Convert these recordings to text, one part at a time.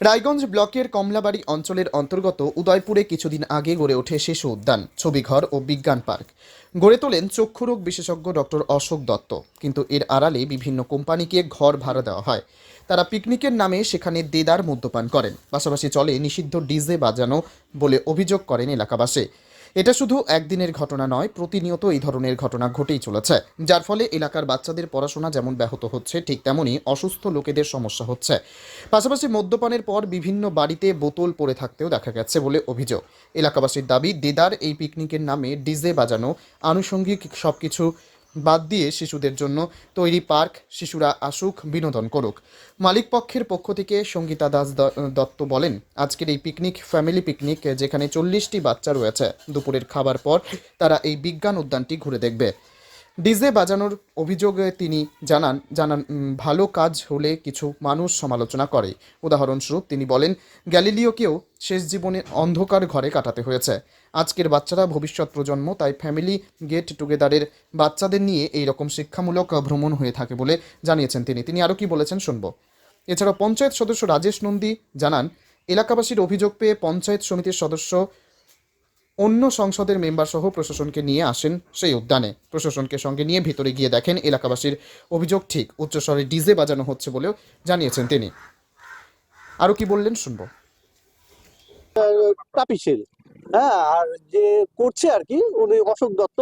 Raiganj ব্লকের কমলাবাড়ি অঞ্চলের অন্তর্গত উদয়পুরে কিছুদিন আগে গড়ে ওঠে শিশু উদ্যান, ছবিঘর ও বিজ্ঞান পার্ক। গড়ে তোলেন চক্ষুরোগ বিশেষজ্ঞ ডক্টর অশোক দত্ত। কিন্তু এর আড়ালে বিভিন্ন কোম্পানিকে ঘর ভাড়া দেওয়া হয়। তারা পিকনিকের নামে সেখানে দেদার মদ্যপান করেন। পাশাপাশি চলে নিষিদ্ধ ডিজে বাজানো বলে অভিযোগ করেন এলাকাবাসী। এটা শুধু একদিনের ঘটনা নয়, প্রতিনিয়ত এই ধরনের ঘটনা ঘটেই চলেছে। যার ফলে এলাকার বাচ্চাদের পড়াশোনা যেমন ব্যাহত হচ্ছে, ঠিক তেমনই অসুস্থ লোকেদের সমস্যা হচ্ছে। পাশাপাশি মদ্যপানের পর বিভিন্ন বাড়িতে বোতল পড়ে থাকতেও দেখা গেছে বলে অভিযোগ। এলাকাবাসীর দাবি, দেদার এই পিকনিকের নামে ডিজে বাজানো, আনুষঙ্গিক সবকিছু বাদ দিয়ে শিশুদের জন্য তৈরি পার্ক, শিশুরা আসুক, বিনোদন করুক। মালিক পক্ষের পক্ষ থেকে সঙ্গীতা দাস দত্ত বলেন, আজকের এই পিকনিক, ফ্যামিলি পিকনিক, যেখানে চল্লিশটি বাচ্চা রয়েছে। দুপুরের খাবার পর তারা এই বিজ্ঞান উদ্যানটি ঘুরে দেখবে। ডিজে বাজানোর অভিযোগে তিনি জানান জানান ভালো কাজ হলে কিছু মানুষ সমালোচনা করে। উদাহরণস্বরূপ তিনি বলেন, গ্যালিলিওকেও শেষ জীবনে অন্ধকার ঘরে কাটাতে হয়েছে। আজকের বাচ্চারা ভবিষ্যৎ প্রজন্ম, তাই ফ্যামিলি গেট টুগেদারের বাচ্চাদের নিয়ে এই রকম শিক্ষামূলক ভ্রমণ হয়ে থাকে বলে জানিয়েছেন তিনি। তিনি আরও কি বলেছেন শুনব। এছাড়া পঞ্চায়েত সদস্য রাজেশ নন্দী জানান, এলাকাবাসীর অভিযোগ পেয়ে পঞ্চায়েত সমিতির সদস্য অন্য সংসদের মেম্বার সহ প্রশাসনকে নিয়ে আসেন সেই উদ্যানে। প্রশাসনকে সঙ্গে নিয়ে ভিতরে গিয়ে দেখেন এলাকাবাসীর অভিযোগ ঠিক। উচ্চস্বরে ডিজে বাজানো হচ্ছে বলেও জানিয়েছেন তিনি। আরও কি বললেন শুনব। তাপিসের। হ্যাঁ আর যে করছে আর কি, উনি অশোক দত্ত,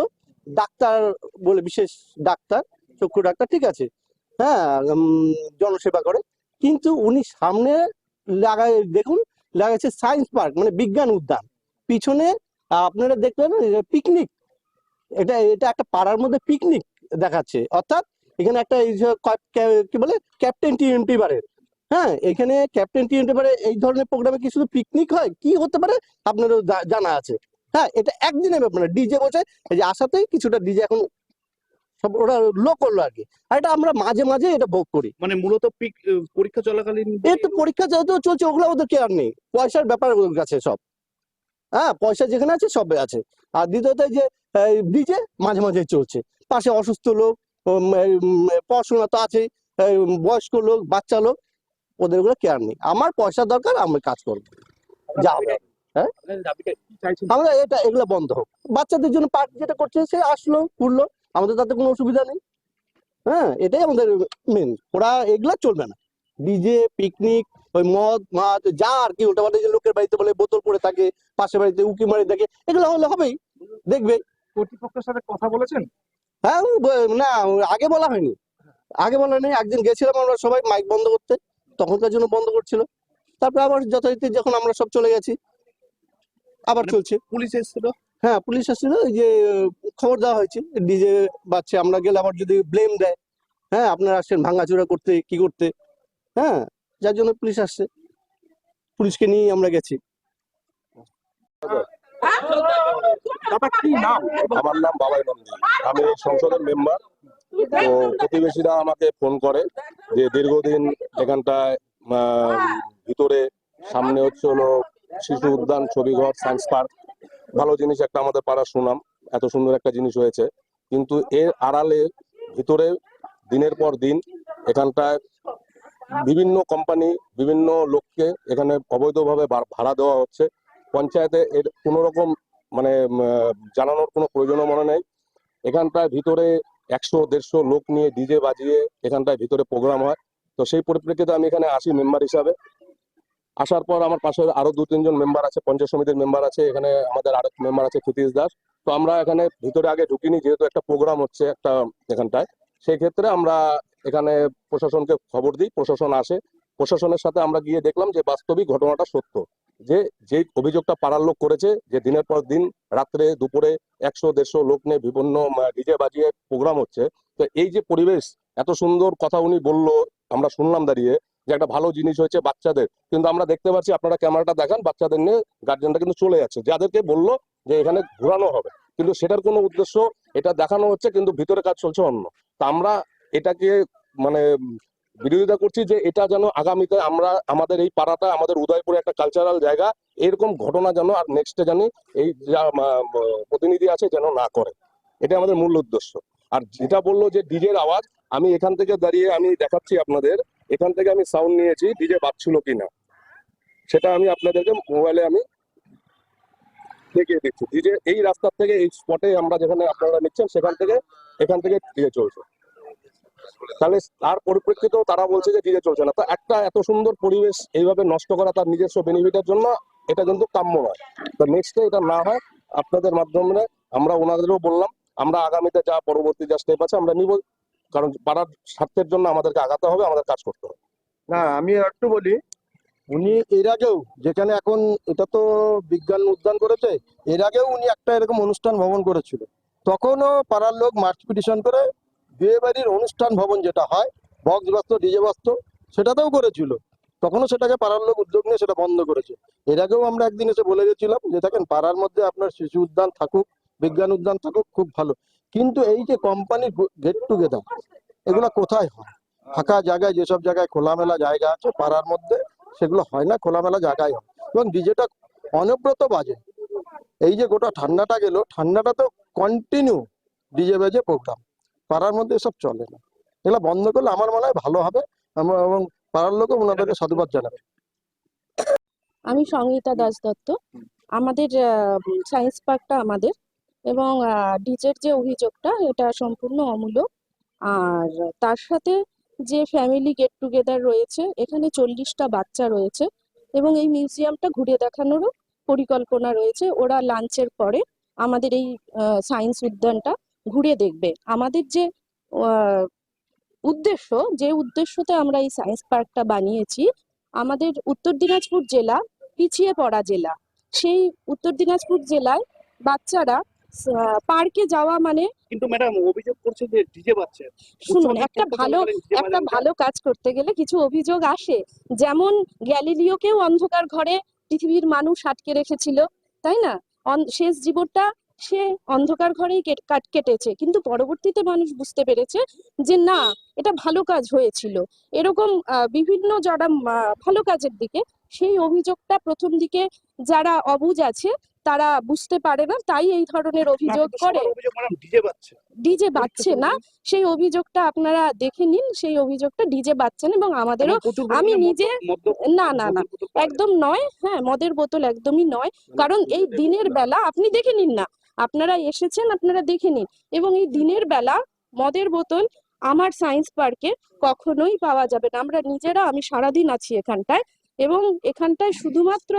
ডাক্তার বলে বিশেষ ডাক্তার, চক্ষু ডাক্তার, ঠিক আছে। হ্যাঁ জনসেবা করে। কিন্তু উনি সামনে লাগায়, দেখুন, লাগাইছে সায়েন্স পার্ক মানে বিজ্ঞান উদ্যান। পিছনে আপনারা দেখলেন পিকনিক এটা এটা একটা পাড়ার মধ্যে পিকনিক দেখাচ্ছে। অর্থাৎ এখানে একটা এই যে কি বলে? ক্যাপ্টেন টিএনটি বারের। হ্যাঁ এখানে ক্যাপ্টেন টিএনটি বারে এই ধরনের প্রোগ্রামে কি শুধু পিকনিক হয়? কি হতে পারে? আপনারও জানা আছে। হ্যাঁ এটা একদিনের ব্যাপার না। ডিজে বসে এই যে আসাতেই কিছুটা ডিজে এখন সব ওরা লো করল আর কি। আর এটা আমরা মাঝে মাঝে এটা ভোগ করি। মানে মূলত পিক- পরীক্ষা চলাকালীন এই তো পরীক্ষা যেহেতু চলছে ওগুলো ওদের কেয়ার নেই। পয়সার ব্যাপার ওদের কাছে সব। হ্যাঁ পয়সা যেখানে আছে সব আছে। আর দ্বিতীয়ত যে ব্রিজে মাঝে মাঝে চলছে। পাশে অসুস্থ লোক পড়াশোনা তো আছে বয়স্ক লোক বাচ্চা লোক ওদের ওগুলো কেয়ার নেই। আমার পয়সা দরকার আমি কাজ করব। যা চাইছেন? আমরা এটা এগুলো বন্ধ হোক। বাচ্চাদের জন্য পার্ক যেটা করছে সে আসলো ঘুরলো আমাদের তাতে কোনো অসুবিধা নেই। হ্যাঁ এটাই আমাদের মেন ওরা এগুলা চলবে না। ডিজে পিকনিক ওই মদ মাছ যা আর কি ওটা যে লোকের বাড়িতে বলে বোতল পড়ে থাকে পাশের বাড়িতে উকি মারি থাকে এগুলো হলে হবেই দেখবে। কর্তৃপক্ষের সাথে কথা বলেছেন? হ্যাঁ না আগে বলা হয়নি। আগে বলা নেই একদিন গেছিলাম আমরা সবাই মাইক বন্ধ করতে তখনকার জন্য বন্ধ করছিল। তারপরে আবার যথারীতি যখন আমরা সব চলে গেছি আবার মানে চলছে। পুলিশ এসেছিল? হ্যাঁ পুলিশ আসছিল ওই যে খবর দেওয়া হয়েছে ডিজে বাচ্চা আমরা গেলে আবার যদি ব্লেম দেয় হ্যাঁ আপনারা আসছেন ভাঙাচোরা করতে কি করতে হ্যাঁ যার জন্য পুলিশ আসছে। পুলিশকে নিয়ে আমরা গেছি। নাম? আমার নাম বাবাই নন্দী। আমি সংসদের মেম্বার তো প্রতিবেশীরা আমাকে ফোন করে যে দীর্ঘদিন এখানটায় ভিতরে সামনে হচ্ছে হলো শিশু উদ্যান ছবিঘর সায়েন্স পার্ক। ভালো জিনিস একটা আমাদের পাড়ার সুনাম। এত সুন্দর একটা জিনিস হয়েছে। কিন্তু এর আড়ালে ভিতরে দিনের পর দিন এখানটায় বিভিন্ন কোম্পানি বিভিন্ন লোককে এখানে অবৈধভাবে ভাড়া দেওয়া হচ্ছে। পঞ্চায়েতে এর কোনো রকম মানে জানানোর কোনো প্রয়োজনও মনে নেই। এখানটায় ভিতরে একশো, দেড়শো লোক নিয়ে ডিজে বাজিয়ে এখানটায় ভিতরে প্রোগ্রাম হয়। তো সেই পরিপ্রেক্ষিতে আমি এখানে আসি মেম্বার হিসাবে। আসার পর আমার পাশে আরও দু, তিনজন মেম্বার আছে, পঞ্চায়েত সমিতির মেম্বার আছে, এখানে আমাদের আরেক মেম্বার আছে ক্ষিতীশ দাস। তো আমরা এখানে ভিতরে আগে ঢুকিনি, যেহেতু একটা প্রোগ্রাম হচ্ছে একটা এখানটায়। সেই ক্ষেত্রে আমরা এখানে প্রশাসনকে খবর দিই, প্রশাসন আসে। প্রশাসনের সাথে আমরা গিয়ে দেখলাম যে বাস্তবিক ঘটনাটা সত্য। যে যে অভিযোগটা পাড়ার লোক করেছে, যে দিনের পর দিন রাত্রে দুপুরে একশো, দেড়শো লোক নিয়ে বিভিন্ন ডিজে বাজিয়ে প্রোগ্রাম হচ্ছে, তো এই যে পরিবেশ, এত সুন্দর কথা উনি বলল, আমরা শুনলাম দাঁড়িয়ে যে একটা ভালো জিনিস হয়েছে বাচ্চাদের। কিন্তু আমরা দেখতে পাচ্ছি, আপনারা ক্যামেরাটা দেখান, বাচ্চাদের নিয়ে গার্জেনটা কিন্তু চলে যাচ্ছে। যাদেরকে বলল যে এখানে ঘোরানো হবে। কিন্তু সেটার কোনো উদ্দেশ্য, এটা দেখানো হচ্ছে, কিন্তু ভিতরে কাজ চলছে অন্য। তা আমরা এটাকে মানে বিরোধিতা করছি যে এটা যেন আগামীতে আমরা, আমাদের এই পাড়াটা, আমাদের উদয়পুরে একটা কালচারাল জায়গা, এরকম ঘটনা যেন আর নেক্সটে জানি এই যা প্রতিনিধি আছে যেন না করে। এটা আমাদের মূল উদ্দেশ্য। আর যেটা বলল যে ডিজের আওয়াজ, আমি এখান থেকে দাঁড়িয়ে আমি দেখাচ্ছি আপনাদের, এখান থেকে আমি সাউন্ড নিয়েছি ডিজে বাজছিল কিনা। সেটা আমি আপনাদেরকে মোবাইলে আমি দেখিয়ে দিচ্ছি। ডিজে এই রাস্তার থেকে, এই স্পটে আমরা যেখানে আপনারা নিচ্ছেন, সেখান থেকে, এখান থেকে ডিজে চলছে। তাহলে তার পরিপ্রেক্ষিতেও তারা বলছে যে ডিজে চলছে না। তো একটা এত সুন্দর পরিবেশ এইভাবে নষ্ট করা তার নিজস্ব বেনিফিটের জন্য এটা কিন্তু কাম্য নয়। তো নেক্সটে এটা না হয়, আপনাদের মাধ্যমে আমরা ওনাদেরও বললাম, আমরা আগামীতে যা পরবর্তী যা স্টেপ আছে আমরা নিব, কারণ পাড়ার স্বার্থের জন্য আমাদেরকে আগাতে হবে, আমাদের কাজ করতে হবে। না, আমি একটু বলি, উনি এর আগেও যেখানে এখন এটা তো বিজ্ঞান উদ্যান করেছে, এর আগেও উনি একটা এরকম অনুষ্ঠান ভবন করেছিল। তখনও পাড়ার লোক মার্চ পিটিশন করে বিয়ে বাড়ির অনুষ্ঠান ভবন যেটা হয়, বক্স বাস্ত, ডিজে বাস্ত, সেটাতেও করেছিল। তখনও সেটাকে পাড়ার লোক উদ্যোগ নিয়ে সেটা বন্ধ করেছে। এর আগেও আমরা একদিন এসে বলে গেছিলাম যে, দেখেন, পাড়ার মধ্যে আপনার শিশু উদ্যান থাকুক, বিজ্ঞান উদ্যান থাকুক, খুব ভালো। কিন্তু এই যে কোম্পানির গেট টুগেদার এগুলো কোথায় হয়? ফাঁকা জায়গায়, যেসব জায়গায় খোলামেলা জায়গা আছে পাড়ার মধ্যে, সেগুলো হয় না, খোলামেলা জায়গায় হয়। এবং ডিজেটা অনব্রত বাজে। এই যে গোটা ঠান্ডাটা গেল, ঠান্ডাটা তো কন্টিনিউ ডিজে বেজে প্রোগ্রাম পাড়ার মধ্যে এসব চলে না। এগুলো বন্ধ করলে আমার মনে হয় ভালো হবে, আমরা এবং পাড়ার লোকও ওনাদেরকে সাধুবাদ জানাবে। আমি সঙ্গীতা দাস দত্ত। আমাদের সায়েন্স পার্কটা আমাদের এবং ডিজের যে অভিযোগটা এটা সম্পূর্ণ অমূলক আর তার সাথে যে ফ্যামিলি গেট টুগেদার রয়েছে, এখানে চল্লিশটা বাচ্চা রয়েছে এবং এই মিউজিয়ামটা ঘুরে দেখানোরও পরিকল্পনা রয়েছে। ওরা লাঞ্চের পরে আমাদের এই সায়েন্স উদ্যানটা ঘুরে দেখবে। আমাদের যে উদ্দেশ্য যে উদ্দেশ্যতে আমরা এই সায়েন্স পার্কটা বানিয়েছি আমাদের উত্তর দিনাজপুর জেলা পিছিয়ে পড়া জেলা। সেই উত্তর দিনাজপুর জেলায় বাচ্চারা পার্কে যাওয়া মানে কিন্তু ম্যাডাম অভিযোগ করছে যে ডিজে বাজছে শুনুন একটা ভালো একটা ভালো কাজ করতে গেলে কিছু অভিযোগ আসে। যেমন গ্যালিলিওকেও অন্ধকার ঘরে পৃথিবীর মানুষ আটকে রেখেছিল তাই না? শেষ জীবনটা সে অন্ধকার ঘরেই কাট- কেটেছে। কিন্তু পরবর্তীতে মানুষ বুঝতে পেরেছে যে না এটা ভালো কাজ হয়েছিল। এরকম বিভিন্ন যারা ভালো কাজের দিকে সেই অভিযোগটা প্রথম দিকে যারা অবুজ আছে তারা বুঝতে পারে না তাই এই ধরনের অভিযোগ করে। ডিজে বাজছে। না সেই অভিযোগটা আপনারা দেখে নিন সেই অভিযোগটা ডিজে বাজছে না এবং আমাদেরও আমি নিজে না না না একদম নয় হ্যাঁ মদের বোতল একদমই নয়। কারণ এই দিনের বেলা আপনি দেখে নিন না আপনারা এসেছেন আপনারা দেখে নিন। এবং এই দিনের বেলা মদের বোতল আমার সায়েন্স পার্কে কখনোই পাওয়া যাবে না। আমরা নিজেরা আমি সারাদিন আছি এখানটায় এবং এখানটায় শুধুমাত্র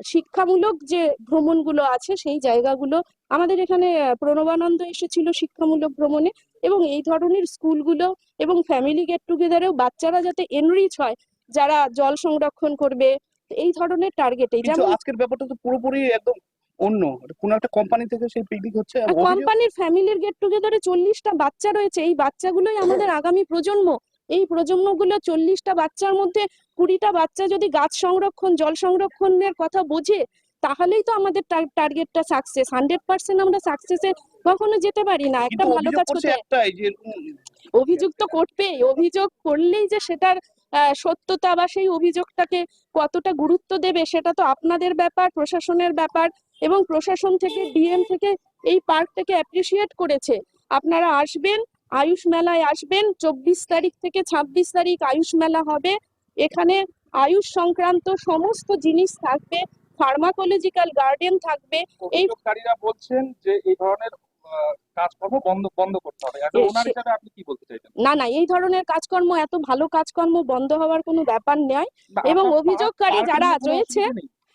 শিক্ষামূলক যে ভ্রমণগুলো আছে সেই জায়গাগুলো আমাদের এখানে প্রণবানন্দ এসেছিল শিক্ষামূলক ভ্রমণে এবং এই ধরনের স্কুলগুলো এবং ফ্যামিলি গেট টুগেদারেও বাচ্চারা যাতে এনরিচ হয় যারা জল সংরক্ষণ করবে এই ধরনের টার্গেটে যেমন আজকের ব্যাপারটা তো পুরোপুরি একদম অন্য কোন একটা কোম্পানি থেকে সেই পিকনিক হচ্ছে আর কোম্পানির ফ্যামিলির গেট টুগেদারে চল্লিশটা বাচ্চা রয়েছে। এই বাচ্চাগুলোই আমাদের আগামী প্রজন্ম। এই প্রজন্মগুলো চল্লিশটা বাচ্চার মধ্যে কুড়িটা বাচ্চা যদি গাছ সংরক্ষণ জল সংরক্ষণের কথা বোঝে তাহলেই তো আমাদের টার্গেটটা সাকসেস হান্ড্রেড পার্সেন্ট আমরা সাকসেসে কখনো যেতে পারি না। একটা ভালো কাজ করতে অভিযোগ তো করবেই অভিযোগ করলেই যে সেটার সত্যতা বা সেই অভিযোগটাকে কতটা গুরুত্ব দেবে সেটা তো আপনাদের ব্যাপার প্রশাসনের ব্যাপার এবং প্রশাসন থেকে ডিএম থেকে এই পার্কটাকে অ্যাপ্রিসিয়েট করেছে। আপনারা আসবেন আয়ুষ মেলায় আসবেন চব্বিশ তারিখ থেকে ছাব্বিশ তারিখ আয়ুষ মেলা হবে। এখানে আয়ুষ সংক্রান্ত সমস্ত জিনিস থাকবে ফার্মাকোলজিক্যাল গার্ডেন থাকবে। অভিযোগকারীরা বলছেন যে এই ধরনের কাজকর্ম বন্ধ বন্ধ করতে হবে। ওনার হিসাবে আপনি কি বলতে চাইছেন? না না এই ধরনের কাজকর্ম এত ভালো কাজকর্ম বন্ধ হওয়ার কোনো ব্যাপার নয়। এবং অভিযোগকারী যারা রয়েছে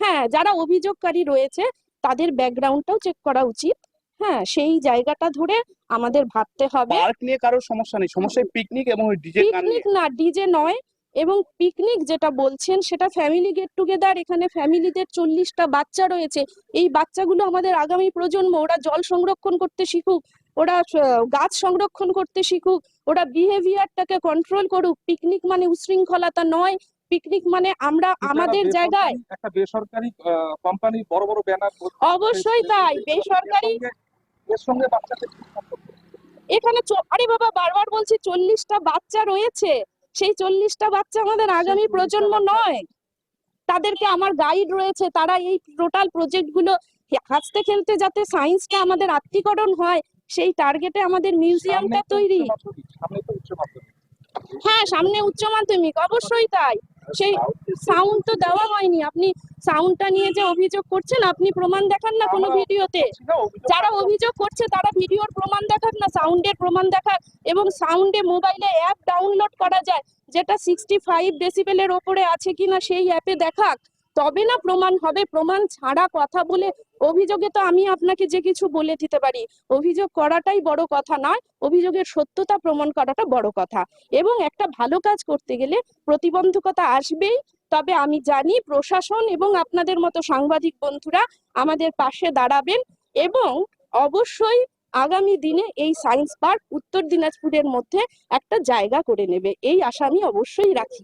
হ্যাঁ যারা অভিযোগকারী রয়েছে তাদের ব্যাকগ্রাউন্ডটাও চেক করা উচিত। হ্যাঁ সেই জায়গাটা ধরে আমাদের ভাবতে হবে। পার্ক নিয়ে কারোর সমস্যা নেই। সমস্যা পিকনিক এবং ডিজে নিয়ে। পিকনিক না ডিজে নয়। এবং পিকনিক যেটা বলছেন সেটা ফ্যামিলি গেট টুগেদার এখানে ফ্যামিলিদের চল্লিশটা বাচ্চা রয়েছে। এই বাচ্চাগুলো আমাদের আগামী প্রজন্ম ওরা জল সংরক্ষণ করতে শিখুক ওরা গাছ সংরক্ষণ করতে শিখুক ওরা বিহেভিয়ারটাকে কন্ট্রোল করুক। পিকনিক মানে উশৃঙ্খলতা নয়। পিকনিক মানে আমরা আমাদের জায়গায় একটা বেসরকারি কোম্পানি বড় বড় ব্যানার অবশ্যই তাই বেসরকারি এর সঙ্গে বাচ্চাদের এখানে আরে বাবা বারবার বলছি চল্লিশটা বাচ্চা রয়েছে। সেই চল্লিশটা বাচ্চা আমাদের আগামী প্রজন্ম নয়। তাদেরকে আমার গাইড রয়েছে তারা এই টোটাল প্রজেক্টগুলো হাসতে খেলতে যাতে সায়েন্সটা আমাদের আত্মীকরণ হয় সেই টার্গেটে আমাদের মিউজিয়ামটা তৈরি। হ্যাঁ সামনে উচ্চ মাধ্যমিক অবশ্যই তাই। সেই সাউন্ড তো দেওয়া হয়নি। আপনি সাউন্ডটা নিয়ে যে অভিযোগ করছেন আপনি প্রমাণ দেখান না কোনো ভিডিওতে। যারা অভিযোগ করছে তারা ভিডিওর প্রমাণ দেখান না সাউন্ডের প্রমাণ দেখান। এবং সাউন্ডে মোবাইলে অ্যাপ ডাউনলোড করা যায় যেটা সিক্সটি ফাইভ ডেসিবেলের ওপরে আছে কিনা সেই অ্যাপে দেখাক। তবে না প্রমাণ হবে। প্রমাণ ছাড়া কথা বলে অভিযোগে তো আমি আপনাকে যে কিছু বলে দিতে পারি। অভিযোগ করাটাই বড় কথা নয়, অভিযোগের সত্যতা প্রমাণ করাটা বড় কথা। এবং একটা ভালো কাজ করতে গেলে প্রতিবন্ধকতা আসবেই। তবে আমি জানি প্রশাসন এবং আপনাদের মতো সাংবাদিক বন্ধুরা আমাদের পাশে দাঁড়াবেন এবং অবশ্যই আগামী দিনে এই সায়েন্স পার্ক উত্তর দিনাজপুরের মধ্যে একটা জায়গা করে নেবে। এই আশা আমি অবশ্যই রাখি।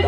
did